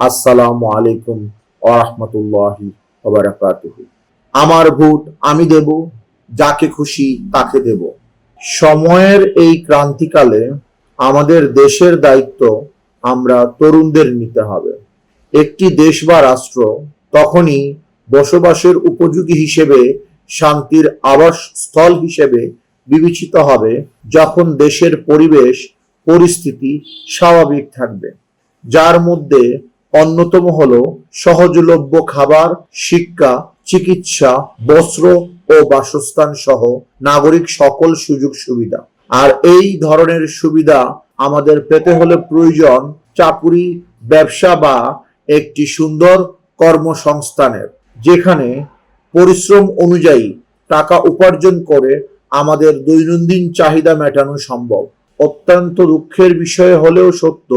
আসসালামু আলাইকুম আরহামতুল্লাহি আমার ভোট আমি দেব, যাকে খুশি তাকে দেব। সময়ের এই ক্রান্তিকালে আমাদের দেশের দায়িত্ব আমরা তরুণদের নিতে হবে। একটি দেশ বা রাষ্ট্র তখনই বসবাসের উপযোগী হিসেবে, শান্তির আবাস স্থল হিসেবে বিবেচিত হবে যখন দেশের পরিবেশ, পরিস্থিতি স্বাভাবিক থাকবে। যার মধ্যে অন্যতম হলো সহজলভ্য খাবার, শিক্ষা, চিকিৎসা, বস্ত্র ও বাসস্থান সহ নাগরিক সকল সুযোগ সুবিধা। আর এই ধরনের সুবিধা আমাদের পেতে হলে প্রয়োজন চাকুরি, ব্যবসা বা একটি সুন্দর কর্মসংস্থানের, যেখানে পরিশ্রম অনুযায়ী টাকা উপার্জন করে আমাদের দৈনন্দিন চাহিদা মেটানো সম্ভব। অত্যন্ত দুঃখের বিষয় হলেও সত্য,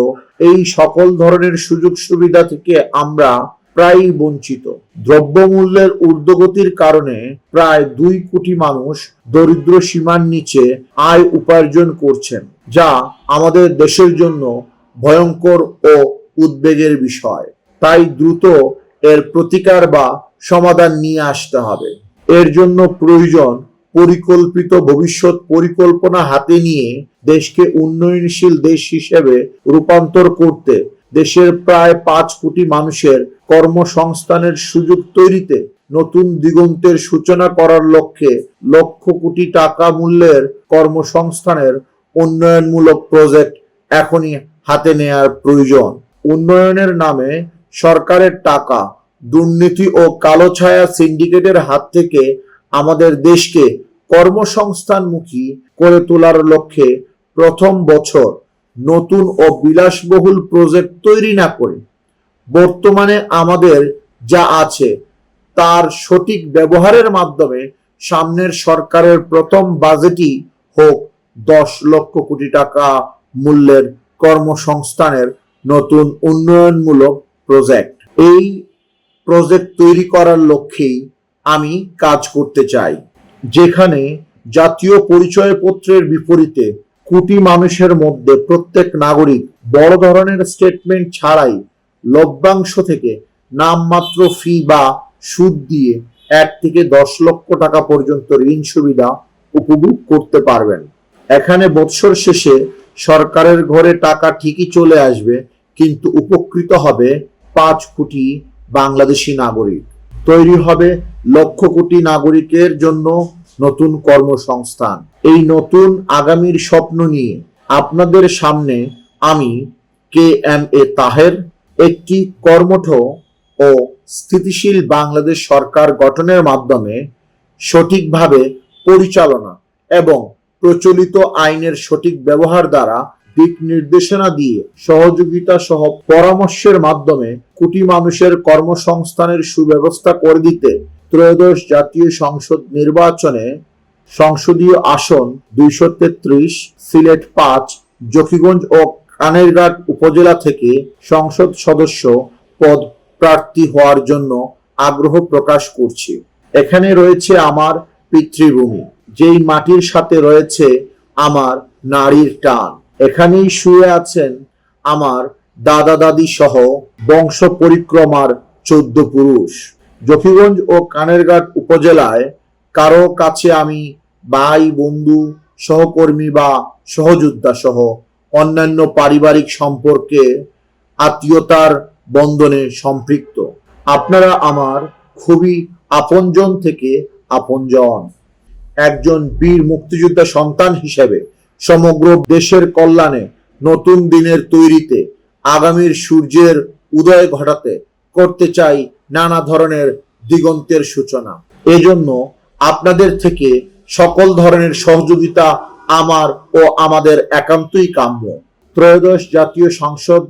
এই সকল ধরনের সুযোগ সুবিধা থেকে আমরা প্রায়ই বঞ্চিত। দ্রব্যমূল্যের ঊর্ধ্বগতির কারণে প্রায় দুই কোটি মানুষ দরিদ্র সীমার নিচে আয় উপার্জন করছেন, যা আমাদের দেশের জন্য ভয়ঙ্কর ও উদ্বেগের বিষয়। তাই দ্রুত এর প্রতিকার বা সমাধান নিয়ে আসতে হবে। এর জন্য প্রয়োজন পরিকল্পিত ভবিষ্যৎ পরিকল্পনা হাতে নিয়ে দেশকে উন্নয়নশীল দেশ হিসেবে রূপান্তর করতে দেশের প্রায় পাঁচ কোটি মানুষের কর্মসংস্থানের সুযোগ তৈরিতে নতুন দিগন্তের সূচনা করার লক্ষ্যে লক্ষ কোটি টাকা মূল্যের কর্মসংস্থানের উন্নয়নমূলক প্রজেক্ট এখনই হাতে নেয়ার প্রয়োজন। উন্নয়নের নামে সরকারের টাকা, দুর্নীতি ও কালো ছায়া সিন্ডিকেটের হাত থেকে আমাদের দেশকে কর্মসংস্থানমুখী করে তোলার লক্ষ্যে প্রথম বছর নতুন ও বিলাসবহুল প্রজেক্ট তৈরি না করে, বর্তমানে আমাদের যা আছে তার সঠিক ব্যবহারের মাধ্যমে সামনের সরকারের প্রথম বাজেটই হোক দশ লক্ষ কোটি টাকা মূল্যের কর্মসংস্থানের নতুন উন্নয়নমূলক প্রজেক্ট। এই প্রজেক্ট তৈরি করার লক্ষ্যেই আমি কাজ করতে চাই। যেখানে জাতীয় পরিচয়পত্রের বিপরীতে কোটি মানুষের মধ্যে প্রত্যেক নাগরিক বড় ধরনের স্টেটমেন্ট ছাড়াই লভ্যাংশ থেকে নামমাত্র ফি বা সুদ দিয়ে এক থেকে দশ লক্ষ টাকা পর্যন্ত ঋণ সুবিধা উপভোগ করতে পারবেন। এখানে বৎসর শেষে সরকারের ঘরে টাকা ঠিকই চলে আসবে, কিন্তু উপকৃত হবে পাঁচ কোটি বাংলাদেশি নাগরিক। তৈরি হবে লক্ষ কোটি নাগরিকের জন্য নতুন কর্মসংস্থান। এই নতুন আগামীর স্বপ্ন নিয়ে আপনাদের সামনে আমি কে এম এ তাহের, একটি কর্মঠ ও স্থিতিশীল বাংলাদেশ সরকার গঠনের মাধ্যমে সঠিকভাবে পরিচালনা এবং প্রচলিত আইনের সঠিক ব্যবহার দ্বারা দিক নির্দেশনা দিয়ে সহযোগিতা সহ পরামর্শের মাধ্যমে কোটি মানুষের কর্মসংস্থানের সুব্যবস্থা করে দিতে ত্রয়োদশ জাতীয় সংসদ নির্বাচনে সংসদীয় আসন দুইশো তেত্রিশ, সিলেট পাঁচ, জকিগঞ্জ ও কানেরঘাট উপজেলা থেকে সংসদ সদস্য পদ প্রার্থী হওয়ার জন্য আগ্রহ প্রকাশ করছি। এখানে রয়েছে আমার পিতৃভূমি, যেই মাটির সাথে রয়েছে আমার নারীর টান। এখানেই শুয়ে আছেন আমার দাদা দাদি সহ বংশ পরিক্রমার চোদ্দ পুরুষ। জকিগঞ্জ ও কানেরঘাট উপজেলায় কারও কাছে আমি ভাই, বন্ধু, সহকর্মী বা সহযোদ্ধা সহ অন্যান্য পারিবারিক সম্পর্কে আত্মীয়তার বন্ধনে সম্পৃক্ত। আপনারা আমার খুবই আপনজন থেকে আপনজন। একজন বীর মুক্তিযোদ্ধা সন্তান হিসেবে সমগ্র দেশের কল্যাণে নতুন দিনের তৈরিতে, আগামীর সূর্যের উদয় ঘটাতে করতে চাই নানা ধরনের দিগন্তের সূচনা। এজন্য আপনাদের থেকে সকল ধরনের সহযোগিতা আমার ও আমাদের একান্তই কাম্য। ত্রয়োদশ জাতীয় সংসদ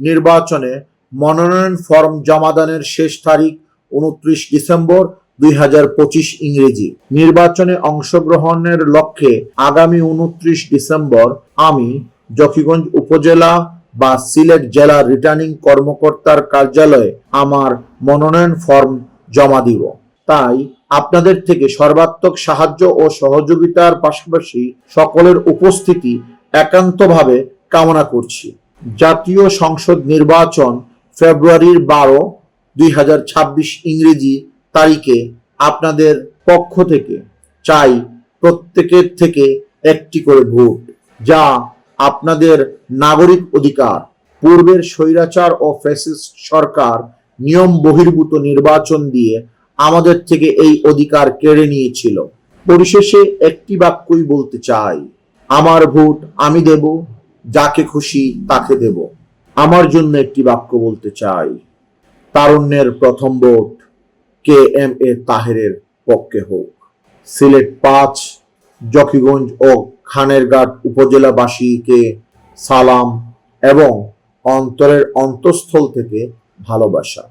নির্বাচনে মনোনয়ন ফর্ম জমাদানের শেষ তারিখ উনত্রিশ ডিসেম্বর দুই হাজার পঁচিশ ইংরেজি। নির্বাচনে অংশগ্রহণের লক্ষ্যে আগামী উনত্রিশ ডিসেম্বর আমি জকিগঞ্জ উপজেলা বা সিলেট জেলা রিটার্নিং কর্মকর্তার কার্যালয়ে আমার মনোনয়ন ফর্ম জমা দিব। তাই আপনাদের থেকে সর্বাত্মক সাহায্য ও সহযোগিতার পাশাপাশি সকলের উপস্থিতি একান্তভাবে কামনা করছি। জাতীয় সংসদ নির্বাচন ফেব্রুয়ারির বারো, দুই ইংরেজি তারিখে আপনাদের পক্ষ থেকে চাই প্রত্যেকের থেকে একটি করে ভোট, যা আপনাদের নাগরিক অধিকার, পূর্বের স্বৈরাচার ও ফ্যাসিস্ট সরকার নিয়ম বহির্ভূত নির্বাচন দিয়ে আমাদের থেকে এই অধিকার কেড়ে নিয়েছিল। পরিশেষে একটি বাক্যই বলতে চাই, আমার ভোট আমি দেব, যাকে খুশি তাকে দেব। আমার জন্য একটি বাক্য বলতে চাই, তারুণ্যের প্রথম ভোট কে এম এ তাহেরের পক্ষে হোক। সিলেট পাঁচ, জকিগঞ্জ ও খানেরঘাট উপজেলাবাসীকে সালাম এবং অন্তরের অন্তঃস্থল থেকে ভালোবাসা।